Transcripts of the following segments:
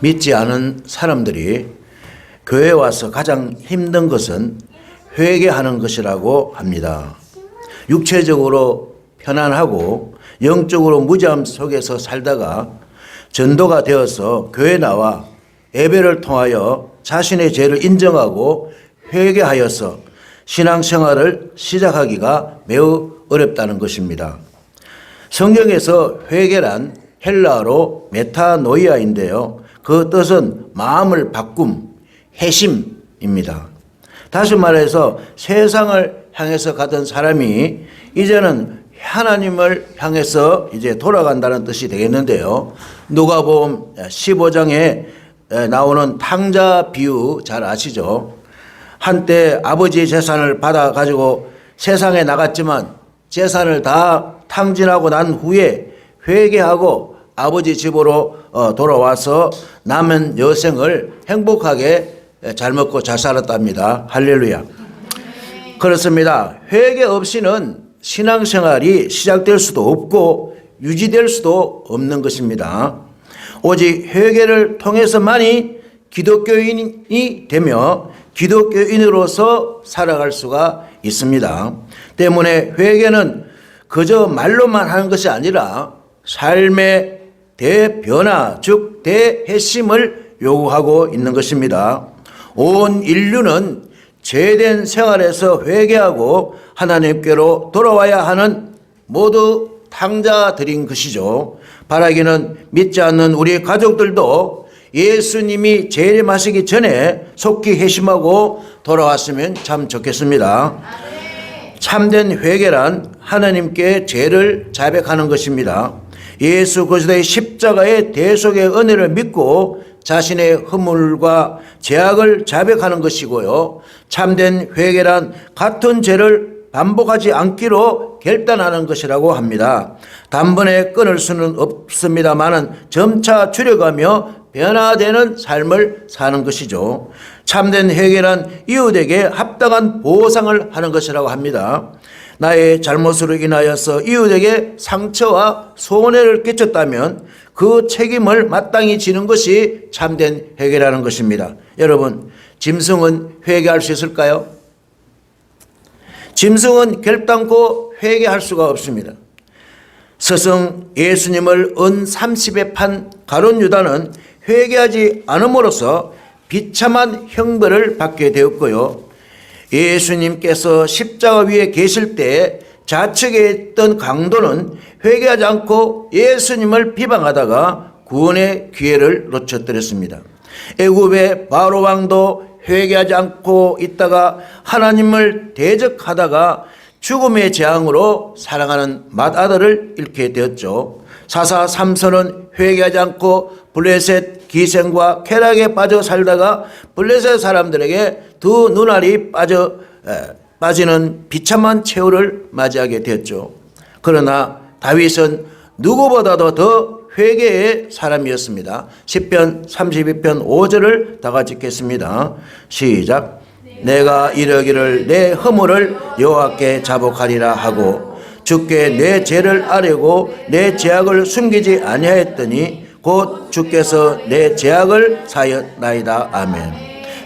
믿지 않은 사람들이 교회 와서 가장 힘든 것은 회개하는 것이라고 합니다. 육체적으로 편안하고 영적으로 무지함 속에서 살다가 전도가 되어서 교회 나와 예배를 통하여 자신의 죄를 인정하고 회개하여서 신앙생활을 시작하기가 매우 어렵다는 것입니다. 성경에서 회개란 헬라어로 메타노이아인데요. 그 뜻은 마음을 바꿈, 회심입니다. 다시 말해서 세상을 향해서 가던 사람이 이제는 하나님을 향해서 이제 돌아간다는 뜻이 되겠는데요. 누가복음 15장에 나오는 탕자 비유 잘 아시죠? 한때 아버지의 재산을 받아 가지고 세상에 나갔지만 재산을 다 탕진하고 난 후에 회개하고 아버지 집으로 어, 돌아와서 남은 여생을 행복하게 잘 먹고 잘 살았답니다. 할렐루야. 그렇습니다. 회개 없이는 신앙생활이 시작될 수도 없고 유지될 수도 없는 것입니다. 오직 회개를 통해서만이 기독교인이 되며 기독교인으로서 살아갈 수가 있습니다. 때문에 회개는 그저 말로만 하는 것이 아니라 삶의 대변화, 즉 대회심을 요구하고 있는 것입니다. 온 인류는 죄된 생활에서 회개하고 하나님께로 돌아와야 하는 모두 탕자들인 것이죠. 바라기는 믿지 않는 우리 가족들도 예수님이 재림하시기 전에 속히 회심하고 돌아왔으면 참 좋겠습니다. 참된 회개란 하나님께 죄를 자백하는 것입니다. 예수 그리스도의 십자가의 대속의 은혜를 믿고 자신의 허물과 죄악을 자백하는 것이고요. 참된 회개란 같은 죄를 반복하지 않기로 결단하는 것이라고 합니다. 단번에 끊을 수는 없습니다만은 점차 줄여가며 변화되는 삶을 사는 것이죠. 참된 회개란 이웃에게 합당한 보상을 하는 것이라고 합니다. 나의 잘못으로 인하여서 이웃에게 상처와 손해를 끼쳤다면 그 책임을 마땅히 지는 것이 참된 회개라는 것입니다. 여러분, 짐승은 회개할 수 있을까요? 짐승은 결단코 회개할 수가 없습니다. 스승 예수님을 은 30에 판 가론 유다는 회개하지 않음으로써 비참한 형벌을 받게 되었고요. 예수님께서 십자가 위에 계실 때 좌측에 있던 강도는 회개하지 않고 예수님을 비방하다가 구원의 기회를 놓쳐뜨렸습니다. 애굽의 바로 왕도 회개하지 않고 있다가 하나님을 대적하다가 죽음의 재앙으로 사랑하는 맏아들을 잃게 되었죠. 사사 삼선은 회개하지 않고 블레셋 기생과 쾌락에 빠져 살다가 블레셋 사람들에게 두 눈알이 빠져 에, 빠지는 비참한 최후를 맞이하게 되었죠. 그러나 다윗은 누구보다도 더 회개의 사람이었습니다. 10편 32편 5절을 다 같이 읽겠습니다. 시작. 내가 이러기를 내 허물을 여호와께 자복하리라 하고 주께 내 죄를 아뢰고 내 죄악을 숨기지 아니하였더니 곧 주께서 내 죄악을 사였나이다. 아멘.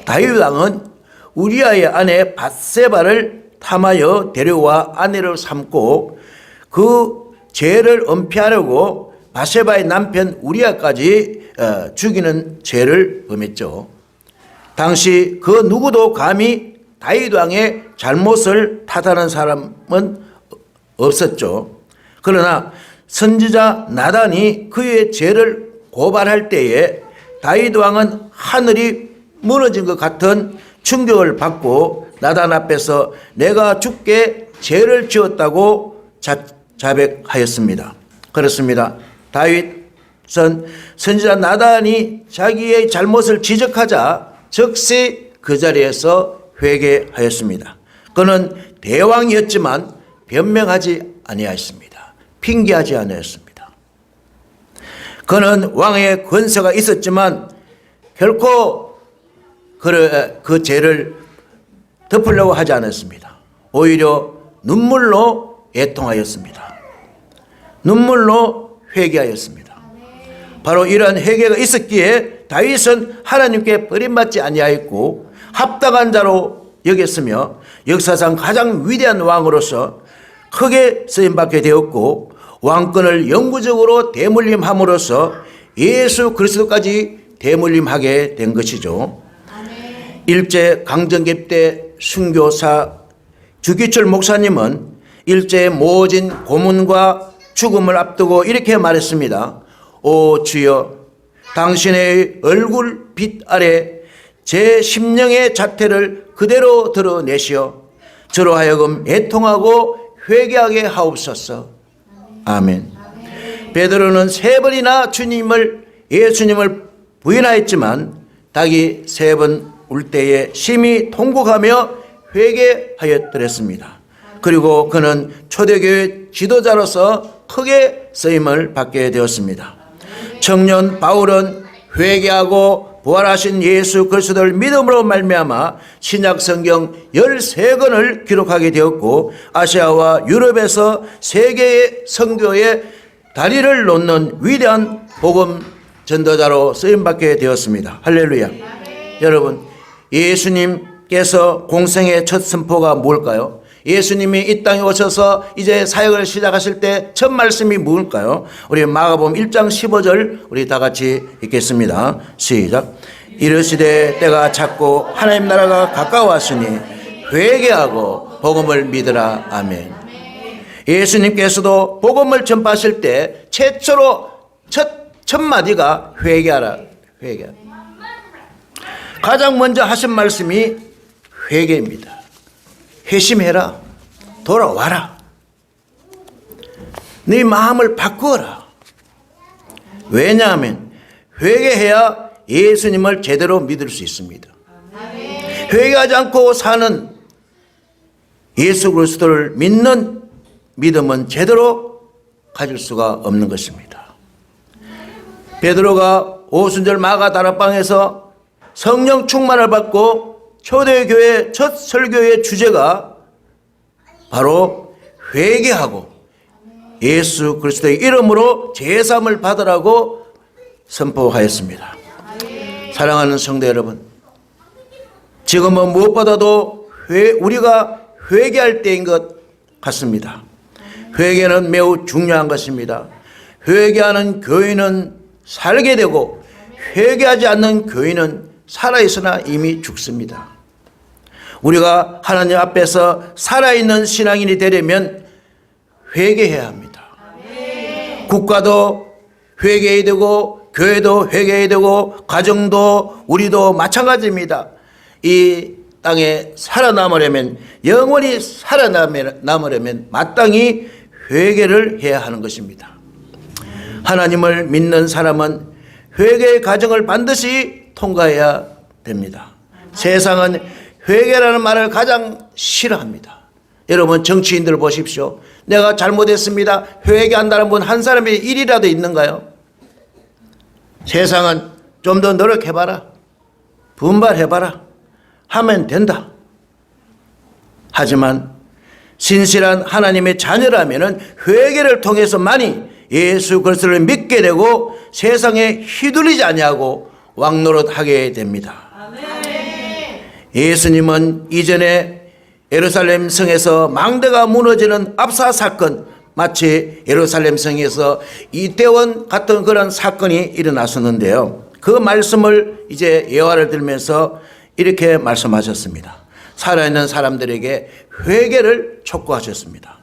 다윗 왕은 우리아의 아내 바세바를 탐하여 데려와 아내를 삼고 그 죄를 은폐하려고 바세바의 남편 우리아까지 어, 죽이는 죄를 범했죠. 당시 그 누구도 감히 다윗 왕의 잘못을 탓하는 사람은 없었죠. 그러나 선지자 나단이 그의 죄를 고발할 때에 다윗 왕은 하늘이 무너진 것 같은 충격을 받고 나단 앞에서 내가 죽게 죄를 지었다고 자, 자백하였습니다. 그렇습니다. 다윗은 선지자 나단이 자기의 잘못을 지적하자 즉시 그 자리에서 회개하였습니다. 그는 대왕이었지만 변명하지 아니하였습니다. 핑계하지 아니하였습니다. 그는 왕의 권세가 있었지만 결코 그, 그 죄를 덮으려고 하지 않았습니다. 오히려 눈물로 애통하였습니다. 눈물로 회개하였습니다. 바로 이러한 회개가 있었기에 다윗은 하나님께 버림받지 아니하였고 합당한 자로 여겼으며 역사상 가장 위대한 왕으로서 크게 쓰임받게 되었고 왕권을 영구적으로 대물림함으로써 예수 그리스도까지 대물림하게 된 것이죠. 일제 강점기 때 순교사 주기철 목사님은 일제 모진 고문과 죽음을 앞두고 이렇게 말했습니다. 오 주여 당신의 얼굴 빛 아래 제 심령의 자태를 그대로 드러내시어 저로 하여금 애통하고 회개하게 하옵소서. 아멘. 베드로는 세 번이나 주님을 예수님을 부인하였지만 닭이 세 번 울 때에 심히 통곡하며 회개하였더랬습니다. 그리고 그는 초대교회 지도자로서 크게 쓰임을 받게 되었습니다. 청년 바울은 회개하고 부활하신 예수 그리스도를 믿음으로 말미암아 신약 성경 13권을 기록하게 되었고 아시아와 유럽에서 세계의 선교의 다리를 놓는 위대한 복음 전도자로 쓰임 받게 되었습니다. 할렐루야. 여러분, 예수님께서 공생의 첫 선포가 뭘까요? 예수님이 이 땅에 오셔서 이제 사역을 시작하실 때 첫 말씀이 뭘까요? 우리 마가복음 1장 15절 우리 다 같이 읽겠습니다. 시작. 이르시되 때가 찼고 하나님 나라가 가까웠으니 회개하고 복음을 믿으라. 아멘. 예수님께서도 복음을 전파하실 때 최초로 첫, 첫 마디가 회개하라. 회개. 가장 먼저 하신 말씀이 회개입니다. 회심해라. 돌아와라. 네 마음을 바꾸어라. 왜냐하면 회개해야 예수님을 제대로 믿을 수 있습니다. 회개하지 않고 사는 예수 그리스도를 믿는 믿음은 제대로 가질 수가 없는 것입니다. 베드로가 오순절 마가 다락방에서 성령 충만을 받고 초대교회 첫 설교의 주제가 바로 회개하고 예수 그리스도의 이름으로 제삼을 받으라고 선포하였습니다. 사랑하는 성도 여러분, 지금은 무엇보다도 회, 우리가 회개할 때인 것 같습니다. 회개는 매우 중요한 것입니다. 회개하는 교인은 살게 되고 회개하지 않는 교인은 살아있으나 이미 죽습니다. 우리가 하나님 앞에서 살아있는 신앙인이 되려면 회개해야 합니다. 국가도 회개해야 되고 교회도 회개해야 되고 가정도 우리도 마찬가지입니다. 이 땅에 살아남으려면 영원히 살아남으려면 마땅히 회개를 해야 하는 것입니다. 하나님을 믿는 사람은 회개의 과정을 반드시 통과해야 됩니다. 세상은 회개라는 말을 가장 싫어합니다. 여러분 정치인들 보십시오. 내가 잘못했습니다. 회개한다는 분 한 사람이 일이라도 있는가요? 세상은 좀 더 노력해봐라. 분발해봐라. 하면 된다. 하지만 신실한 하나님의 자녀라면 회개를 통해서만이 예수 그리스도를 믿게 되고 세상에 휘둘리지 아니하고 왕노릇하게 됩니다. 예수님은 이전에 예루살렘 성에서 망대가 무너지는 압사 사건 마치 예루살렘 성에서 이태원 같은 그런 사건이 일어났었는데요. 그 말씀을 이제 예화를 들면서 이렇게 말씀하셨습니다. 살아있는 사람들에게 회개를 촉구하셨습니다.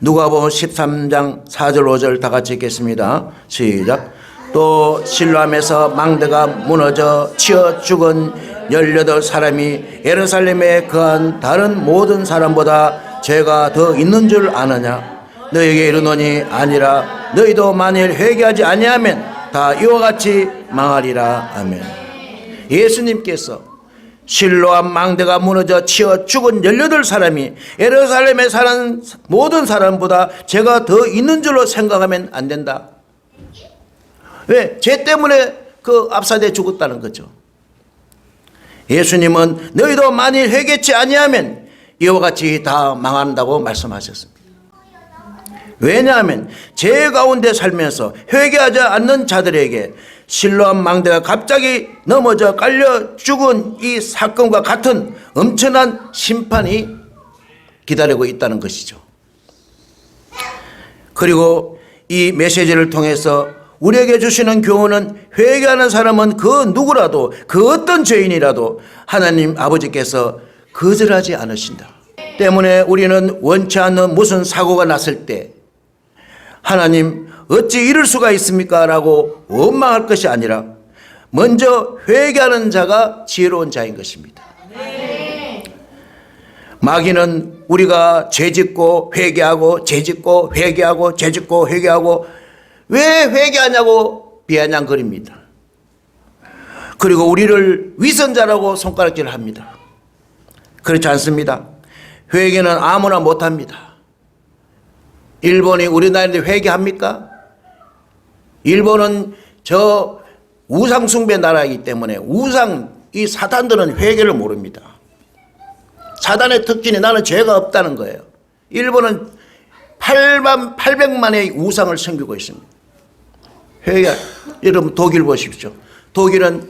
누가복음 13장 4절 5절 다 같이 읽겠습니다. 시작. 또 실로암에서 망대가 무너져 치어 죽은 18사람이 예루살렘에 거한 다른 모든 사람보다 죄가 더 있는 줄 아느냐 너에게 이르노니 아니라 너희도 만일 회개하지 아니하면 다 이와 같이 망하리라 아멘 예수님께서 실로암 망대가 무너져 치어 죽은 18사람이 예루살렘에 사는 모든 사람보다 죄가 더 있는 줄로 생각하면 안 된다 왜? 죄 때문에 그 압사돼 죽었다는 거죠. 예수님은 너희도 만일 회개치 아니하면 이와 같이 다 망한다고 말씀하셨습니다. 왜냐하면 죄 가운데 살면서 회개하지 않는 자들에게 실로암 망대가 갑자기 넘어져 깔려 죽은 이 사건과 같은 엄청난 심판이 기다리고 있다는 것이죠. 그리고 이 메시지를 통해서 우리에게 주시는 교훈은 회개하는 사람은 그 누구라도 그 어떤 죄인이라도 하나님 아버지께서 거절하지 않으신다. 때문에 우리는 원치 않는 무슨 사고가 났을 때 하나님 어찌 이럴 수가 있습니까? 라고 원망할 것이 아니라 먼저 회개하는 자가 지혜로운 자인 것입니다. 마귀는 우리가 죄짓고 회개하고 죄짓고 회개하고 죄짓고 회개하고 왜 회개하냐고 비아냥거립니다. 그리고 우리를 위선자라고 손가락질을 합니다. 그렇지 않습니다. 회개는 아무나 못합니다. 일본이 우리나라인데 회개합니까? 일본은 저 우상숭배 나라이기 때문에 우상 이 사탄들은 회개를 모릅니다. 사단의 특징이 나는 죄가 없다는 거예요. 일본은 8만 800만의 우상을 섬기고 있습니다. 회개 여러분 독일 보십시오. 독일은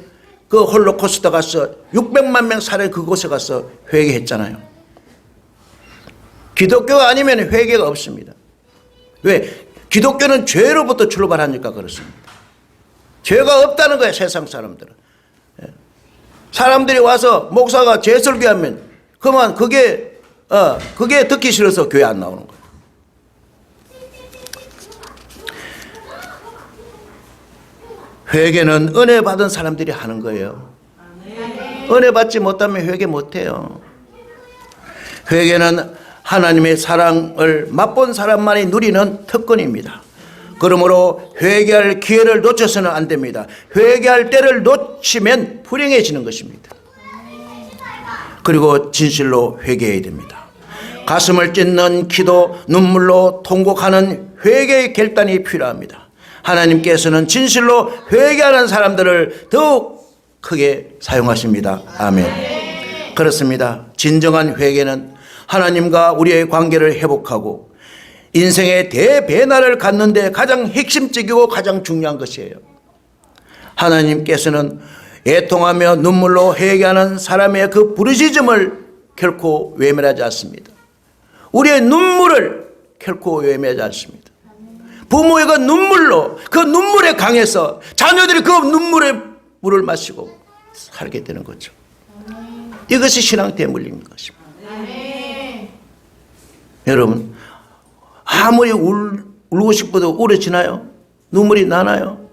그 홀로코스트 가서 600만 명 살해 그곳에 가서 회개했잖아요. 기독교가 아니면 회개가 없습니다. 왜? 기독교는 죄로부터 출발하니까 그렇습니다. 죄가 없다는 거예요, 세상 사람들은. 예. 사람들이 와서 목사가 죄설교하면 그만 그게 어 그게 듣기 싫어서 교회 안 나오는 거예요. 회개는 은혜 받은 사람들이 하는 거예요. 은혜 받지 못하면 회개 못 해요. 회개는 하나님의 사랑을 맛본 사람만이 누리는 특권입니다. 그러므로 회개할 기회를 놓쳐서는 안 됩니다. 회개할 때를 놓치면 불행해지는 것입니다. 그리고 진실로 회개해야 됩니다. 가슴을 찢는 기도, 눈물로 통곡하는 회개의 결단이 필요합니다. 하나님께서는 진실로 회개하는 사람들을 더욱 크게 사용하십니다. 아멘. 그렇습니다. 진정한 회개는 하나님과 우리의 관계를 회복하고 인생의 대변화를 갖는데 가장 핵심적이고 가장 중요한 것이에요. 하나님께서는 애통하며 눈물로 회개하는 사람의 그 부르짖음을 결코 외면하지 않습니다. 우리의 눈물을 결코 외면하지 않습니다. 부모의 그 눈물로 그 눈물에 강해서 자녀들이 그 눈물에 물을 마시고 살게 되는 거죠. 이것이 신앙 대물림인 것입니다. 여러분 아무리 울, 울고 싶어도 울어지나요? 눈물이 나나요?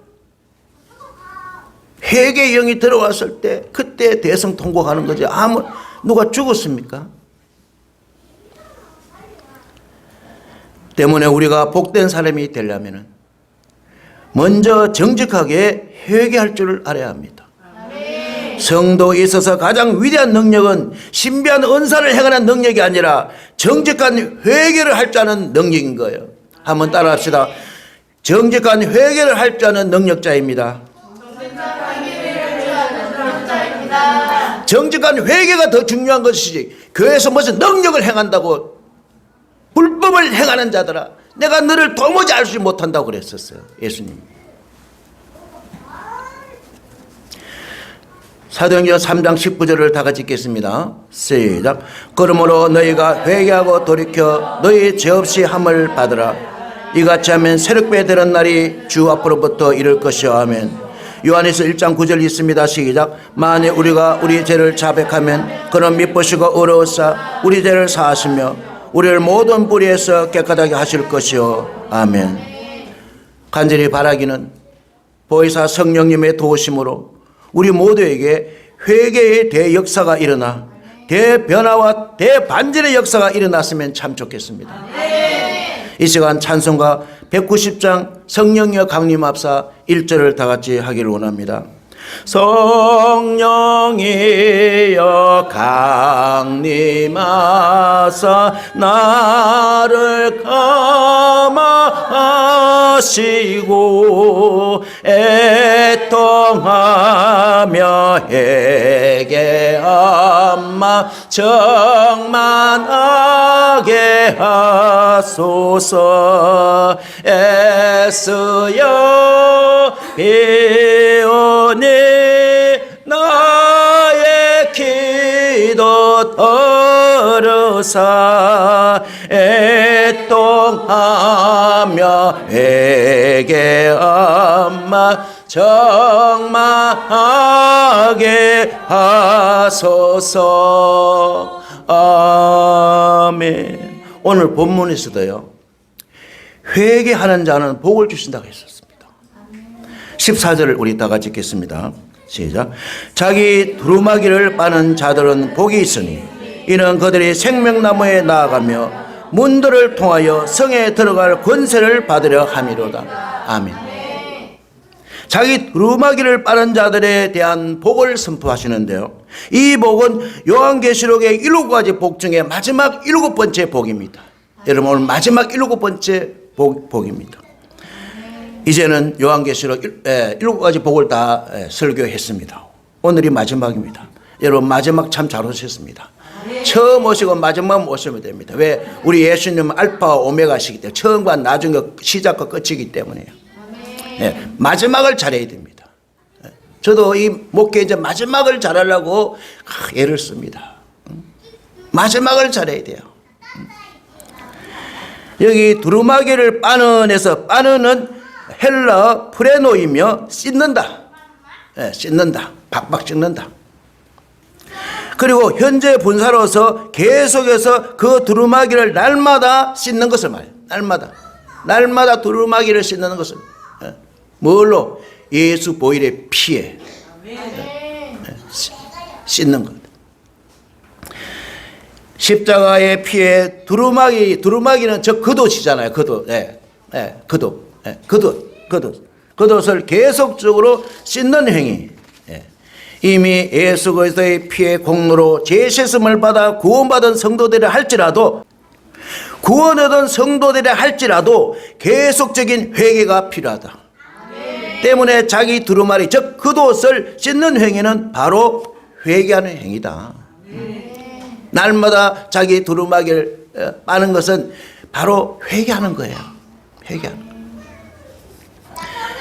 회개 영이 들어왔을 때 그때 대성 통곡하는 거지. 아무 누가 죽었습니까? 때문에 우리가 복된 사람이 되려면 먼저 정직하게 회개할 줄 알아야 합니다. 성도에 있어서 가장 위대한 능력은 신비한 은사를 행하는 능력이 아니라 정직한 회개를 할 줄 아는 능력인 거예요. 한번 따라 합시다. 정직한 회개를 할 줄 아는 능력자입니다. 정직한 회개가 더 중요한 것이지 교회에서 무슨 능력을 행한다고 불법을 행하는 자들아 내가 너를 도무지 알지 못한다고 그랬었어요 예수님. 사도행전 3장 19절을 다 같이 읽겠습니다. 시작. 그러므로 너희가 회개하고 돌이켜 너희 죄 없이 함을 받으라. 이같이 하면 새롭게 되는 날이 주 앞으로부터 이를 것이요. 아멘. 요한에서 1장 9절 있습니다. 시작. 만일 우리가 우리 죄를 자백하면 그는 미쁘시고 어려우사 우리 죄를 사하시며 우리를 모든 뿌리에서 깨끗하게 하실 것이요. 아멘. 간절히 바라기는 보혜사 성령님의 도우심으로 우리 모두에게 회개의 대역사가 일어나 대변화와 대반전의 역사가 일어났으면 참 좋겠습니다. 이 시간 찬송가 190장 성령여 강림 앞사 1절을 다 같이 하기를 원합니다. 성령이여 강림하사 나를 감화하시고 애 통하며 회개한 정만하게 하소서. 애쓰여 비오니 나의 기도 들으사 애통하며 회개함마 정마하게 하소서. 아멘. 오늘 본문에서도요 회개하는 자는 복을 주신다고 했었습니다. 14절을 우리 다 같이 읽겠습니다. 시작. 자기 두루마기를 빠는 자들은 복이 있으니 이는 그들이 생명나무에 나아가며 문들을 통하여 성에 들어갈 권세를 받으려 함이로다. 아멘 자기 두루마기를 빠는 자들에 대한 복을 선포하시는데요. 이 복은 요한계시록의 일곱 가지 복 중에 마지막 일곱 번째 복입니다. 여러분 오늘 마지막 일곱 번째 복, 복입니다. 이제는 요한계시록 일곱 가지 복을 다 에, 설교했습니다. 오늘이 마지막입니다. 여러분 마지막 참 잘 오셨습니다. 처음 오시고 마지막 오시면 됩니다. 왜? 우리 예수님은 알파와 오메가시기 때문에 처음과 나중에 시작과 끝이기 때문에요. 예, 마지막을 잘해야 됩니다. 예, 저도 이 목회 이제 마지막을 잘하려고 아, 애를 씁니다. 음, 마지막을 잘해야 돼요. 음. 여기 두루마기를 빠는에서 빠는은 헬라 프레노이며 씻는다. 예, 씻는다. 박박 씻는다. 그리고 현재 분사로서 계속해서 그 두루마기를 날마다 씻는 것을 말해요. 날마다. 날마다 두루마기를 씻는 것을. 예. 뭘로? 예수 보일의 피에 씻는 것. 십자가의 피에 두루마기, 두루마기는 저 겉옷이잖아요. 겉옷. 예. 예. 겉옷. 예. 겉옷. 겉옷. 겉옷을 계속적으로 씻는 행위. 예. 이미 예수 그리스도의 피의 공로로 제시음을 받아 구원받은 성도들이 할지라도 구원하던 성도들이 할지라도 계속적인 회개가 필요하다. 때문에 자기 두루마리 즉 겉옷을 씻는 행위는 바로 회개하는 행위다. 날마다 자기 두루마기를 어, 빠는 것은 바로 회개하는 거예요. 회개하는 거.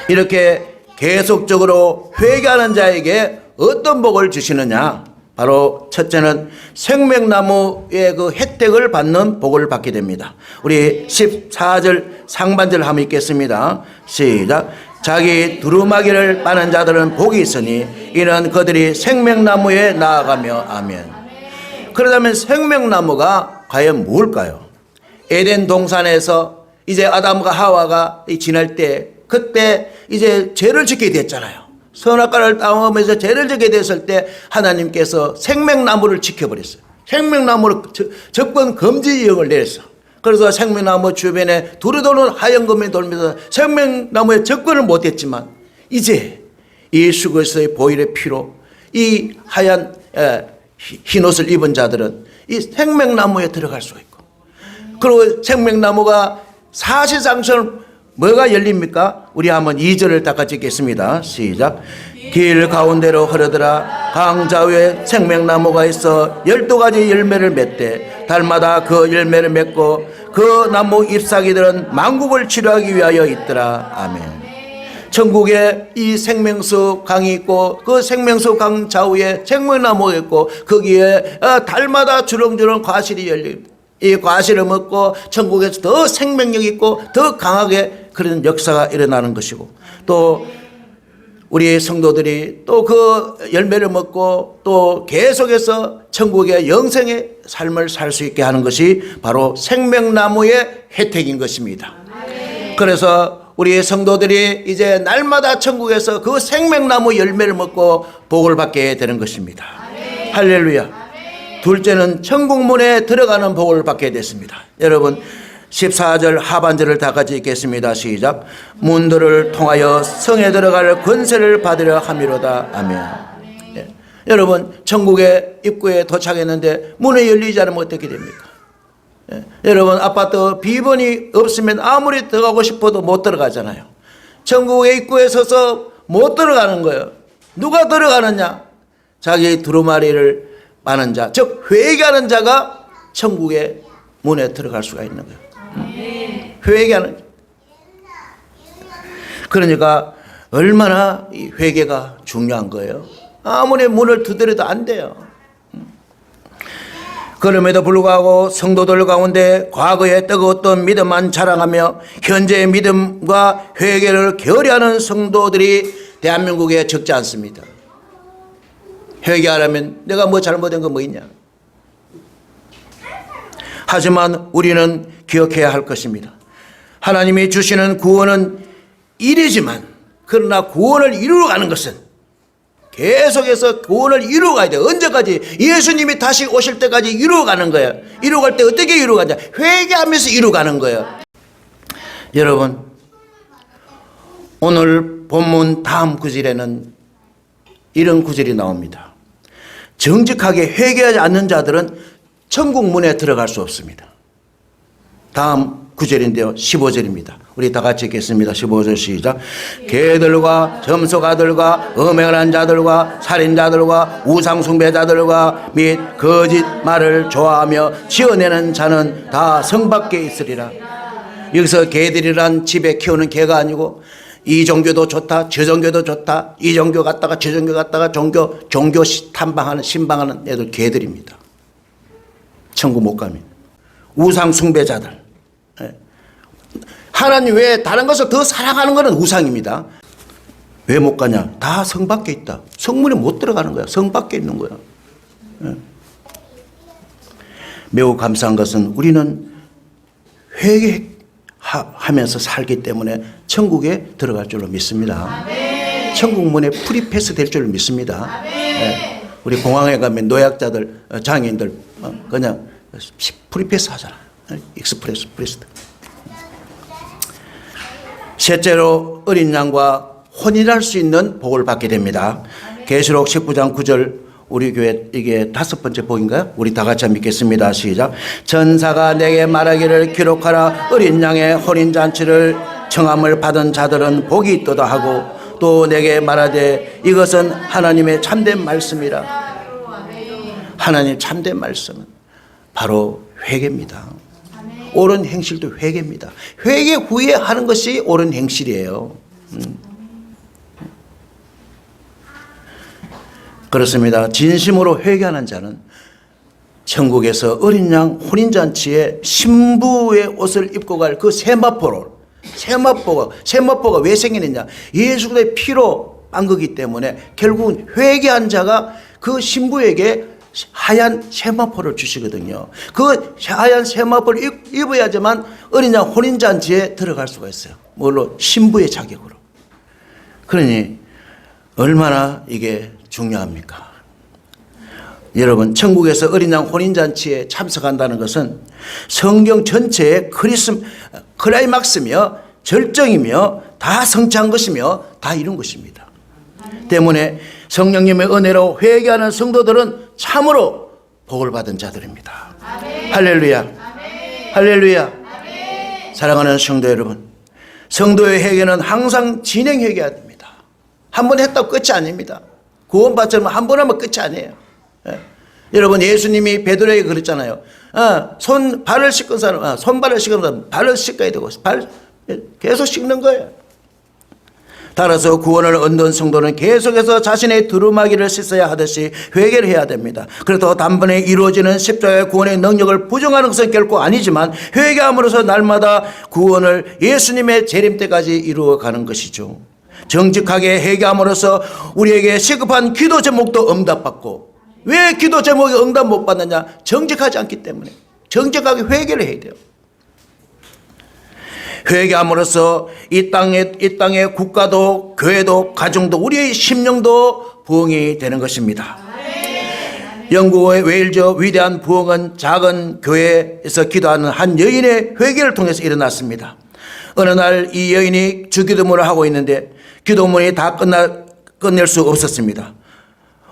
이렇게 계속적으로 회개하는 자에게 어떤 복을 주시느냐? 바로 첫째는 생명나무의 그 혜택을 받는 복을 받게 됩니다. 우리 14절 상반절 한번 읽겠습니다. 시작. 자기 두루마기를 빠는 자들은 복이 있으니 이는 그들이 생명나무에 나아가며 아멘. 그러다면 생명나무가 과연 뭘까요? 에덴 동산에서 이제 아담과 하와가 이 지날 때 그때 이제 죄를 짓게 됐잖아요. 선악과를 따먹으면서 죄를 짓게 됐을 때 하나님께서 생명나무를 지켜버렸어요. 생명나무를 저- 접근 금지 지역을 내렸어. 그래서 생명나무 주변에 두루도는 하얀 검이 돌면서 생명나무에 접근을 못했지만 이제 예수 그리스도의 보혈의 피로 이 하얀 에, 희- 흰 옷을 입은 자들은 이 생명나무에 들어갈 수가 있고 그리고 생명나무가 사실상처럼 뭐가 열립니까? 우리 한번 2절을 다 같이 읽겠습니다. 시작. 길 가운데로 흐르더라 강자 위에 생명나무가 있어 열두 가지 열매를 맺되 달마다 그 열매를 맺고 그 나무 잎사귀들은 만국을 치료하기 위하여 있더라. 아멘. 천국에 이 생명수 강이 있고 그 생명수 강 좌우에 생명나무가 있고 거기에 어, 달마다 주렁주렁 과실이 열립니다. 이 과실을 먹고 천국에서 더 생명력 있고 더 강하게 그런 역사가 일어나는 것이고 또 우리 성도들이 또 그 열매를 먹고 또 계속해서 천국의 영생의 삶을 살 수 있게 하는 것이 바로 생명나무의 혜택인 것입니다. 그래서 우리 성도들이 이제 날마다 천국에서 그 생명나무 열매를 먹고 복을 받게 되는 것입니다. 할렐루야. 둘째는 천국문에 들어가는 복을 받게 됐습니다. 여러분 14절 하반절을 다 같이 읽겠습니다. 시작. 문들을 통하여 성에 들어갈 권세를 받으려 함이로다. 아멘. 예. 여러분 천국의 입구에 도착했는데 문이 열리지 않으면 어떻게 됩니까? 예. 여러분 아파트 비번이 없으면 아무리 들어가고 싶어도 못 들어가잖아요. 천국의 입구에 서서 못 들어가는 거예요. 누가 들어가느냐? 자기 두루마리를 많은 자, 즉 회개하는 자가 천국의 문에 들어갈 수가 있는 거예요. 음. 회개하는 자. 그러니까 얼마나 이 회개가 중요한 거예요. 아무리 문을 두드려도 안 돼요. 그럼에도 불구하고 성도들 가운데 과거의 뜨거웠던 믿음만 자랑하며 현재의 믿음과 회개를 결여하는 성도들이 대한민국에 적지 않습니다. 회개하려면 내가 뭐 잘못된 거 뭐 있냐? 하지만 우리는 기억해야 할 것입니다. 하나님이 주시는 구원은 일이지만 그러나 구원을 이루어 가는 것은 계속해서 구원을 이루어 가야 돼. 언제까지? 예수님이 다시 오실 때까지 이루어 가는 거예요. 이루어 갈 때 어떻게 이루어 가냐? 회개하면서 이루어 가는 거예요. 여러분, 오늘 본문 다음 구절에는 이런 구절이 나옵니다. 정직하게 회개하지 않는 자들은 천국 문에 들어갈 수 없습니다. 다음 구절인데요. 15절입니다. 우리 다 같이 읽겠습니다. 15절 시작. 개들과 점소가들과 음행한 자들과 살인자들과 우상숭배자들과 및 거짓말을 좋아하며 지어내는 자는 다 성 밖에 있으리라. 여기서 개들이란 집에 키우는 개가 아니고 이 종교도 좋다, 저 종교도 좋다, 이 종교 갔다가 저 종교 갔다가 종교 종교 시- 탐방하는 신방하는 애들 개들입니다. 천국 못 갑니다. 우상 숭배자들. 예. 하나님 외에 다른 것을 더 사랑하는 것은 우상입니다. 왜 못 가냐? 다 성 밖에 있다. 성문에 못 들어가는 거야. 성 밖에 있는 거야. 예. 매우 감사한 것은 우리는 회개하면서 살기 때문에 천국에 들어갈 줄로 믿습니다. 천국 문에 프리패스 될 줄로 믿습니다. 예. 우리 공항에 가면 노약자들, 어, 장애인들 어, 그냥 프리패스 하잖아. 요 익스프레스 프리스트. 셋째로 어린 양과 혼인할 수 있는 복을 받게 됩니다. 계시록 19장 9절 우리 교회 이게 다섯 번째 복인가요? 우리 다 같이 믿겠습니다. 시작. 전사가 내게 말하기를 기록하라 어린 양의 혼인 잔치를 청함을 받은 자들은 복이 있도다 하고 또 내게 말하되 이것은 하나님의 참된 말씀이라. 하나님 참된 말씀은 바로 회개입니다. 옳은 행실도 회개입니다. 회개 후에 하는 것이 옳은 행실이에요. 음. 그렇습니다. 진심으로 회개하는 자는 천국에서 어린 양 혼인잔치에 신부의 옷을 입고 갈 그 세마포를 세마포가 세마포가 왜 생기느냐? 예수 그리스도의 피로 한 거기 때문에 결국은 회개한 자가 그 신부에게 하얀 세마포를 주시거든요. 그 하얀 세마포를 입- 입어야지만 어린 양 혼인잔치에 들어갈 수가 있어요. 뭘로? 신부의 자격으로. 그러니 얼마나 이게 중요합니까? 여러분, 천국에서 어린 양 혼인잔치에 참석한다는 것은 성경 전체의 크리스, 클라이막스며 절정이며 다 성취한 것이며 다 이룬 것입니다. 때문에 성령님의 은혜로 회개하는 성도들은 참으로 복을 받은 자들입니다. 할렐루야. 할렐루야. 사랑하는 성도 여러분. 성도의 회개는 항상 진행 회개해야 됩니다. 한 번 했다고 끝이 아닙니다. 구원받자면 한 번 하면 끝이 아니에요. 예. 여러분 예수님이 베드로에게 그랬잖아요. 어, 손 발을 씻은 사람, 아, 손발을 씻은 사람 발을 씻어야 되고 발 예, 계속 씻는 거예요. 따라서 구원을 얻는 성도는 계속해서 자신의 두루마기를 씻어야 하듯이 회개를 해야 됩니다. 그래도 단번에 이루어지는 십자가의 구원의 능력을 부정하는 것은 결코 아니지만 회개함으로써 날마다 구원을 예수님의 재림 때까지 이루어가는 것이죠. 정직하게 회개함으로써 우리에게 시급한 기도 제목도 응답받고 왜 기도 제목이 응답 못 받느냐? 정직하지 않기 때문에 정직하게 회개를 해야 돼요. 회개함으로써 이 땅에 이 땅의 국가도 교회도 가정도 우리의 심령도 부흥이 되는 것입니다. 영국의 웨일즈 위대한 부흥은 작은 교회에서 기도하는 한 여인의 회개를 통해서 일어났습니다. 어느 날 이 여인이 주기도문을 하고 있는데 기도문이 다 끝나 끝낼 수 없었습니다.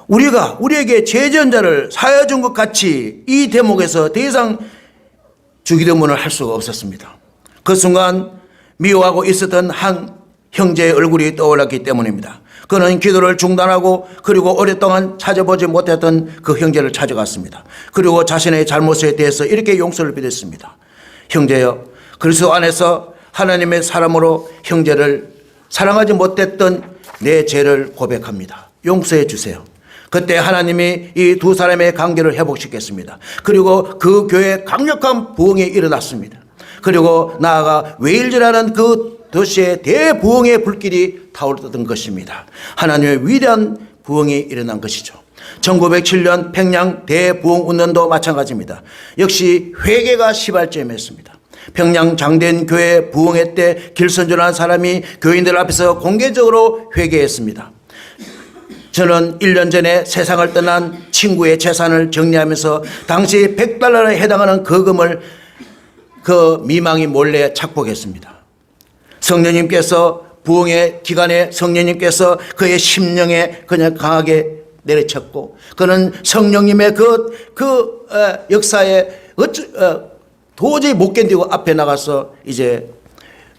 우리가 우리에게 죄전자를 사여 준 것 같이 이 대목에서 더 이상 주기도문을 할 수가 없었습니다. 그 순간 미워하고 있었던 한 형제의 얼굴이 떠올랐기 때문입니다. 그는 기도를 중단하고 그리고 오랫동안 찾아보지 못했던 그 형제를 찾아갔습니다. 그리고 자신의 잘못에 대해서 이렇게 용서를 비렸습니다. 형제여, 그리스도 안에서 하나님의 사람으로 형제를 사랑하지 못했던 내 죄를 고백합니다. 용서해 주세요. 그때 하나님이 이 두 사람의 관계를 회복시켰습니다. 그리고 그 교회에 강력한 부흥이 일어났습니다. 그리고 나아가 웨일즈라는 그 도시에 대부흥의 불길이 타오르던 것입니다. 하나님의 위대한 부흥이 일어난 것이죠. 1907년 평양 대부흥 운동도 마찬가지입니다. 역시 회개가 시발점이었습니다. 평양 장대인 교회 부흥회 때 길선전한 사람이 교인들 앞에서 공개적으로 회개했습니다. 저는 1년 전에 세상을 떠난 친구의 재산을 정리하면서 당시 100달러에 해당하는 거금을 그 미망이 몰래 착복했습니다. 성령님께서 부흥의 기간에 성령님께서 그의 심령에 그냥 강하게 내려쳤고 그는 성령님의 그, 그 어, 역사에 어쩌, 어, 도저히 못 견디고 앞에 나가서 이제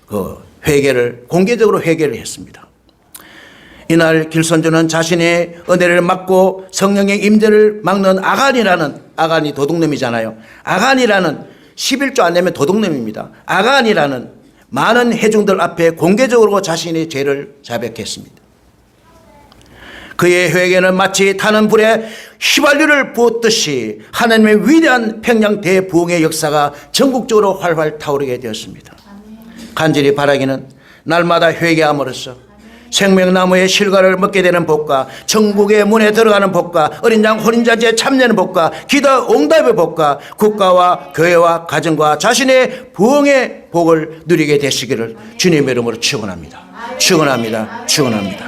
그 회개를 공개적으로 회개를 했습니다. 이날 길선주는 자신의 은혜를 막고 성령의 임재를 막는 아간이라는 아간이 도둑놈이잖아요. 아간이라는 11조 안 내면 도둑놈입니다. 아간이라는 많은 회중들 앞에 공개적으로 자신의 죄를 자백했습니다. 그의 회개는 마치 타는 불에 휘발유를 부었듯이 하나님의 위대한 평양 대부흥의 역사가 전국적으로 활활 타오르게 되었습니다. 간절히 바라기는 날마다 회개함으로써 생명나무의 실과를 먹게 되는 복과 천국의 문에 들어가는 복과 어린 양 혼인자제에 참여하는 복과 기도 응답의 복과 국가와 교회와 가정과 자신의 부흥의 복을 누리게 되시기를 주님의 이름으로 축원합니다. 축원합니다. 축원합니다.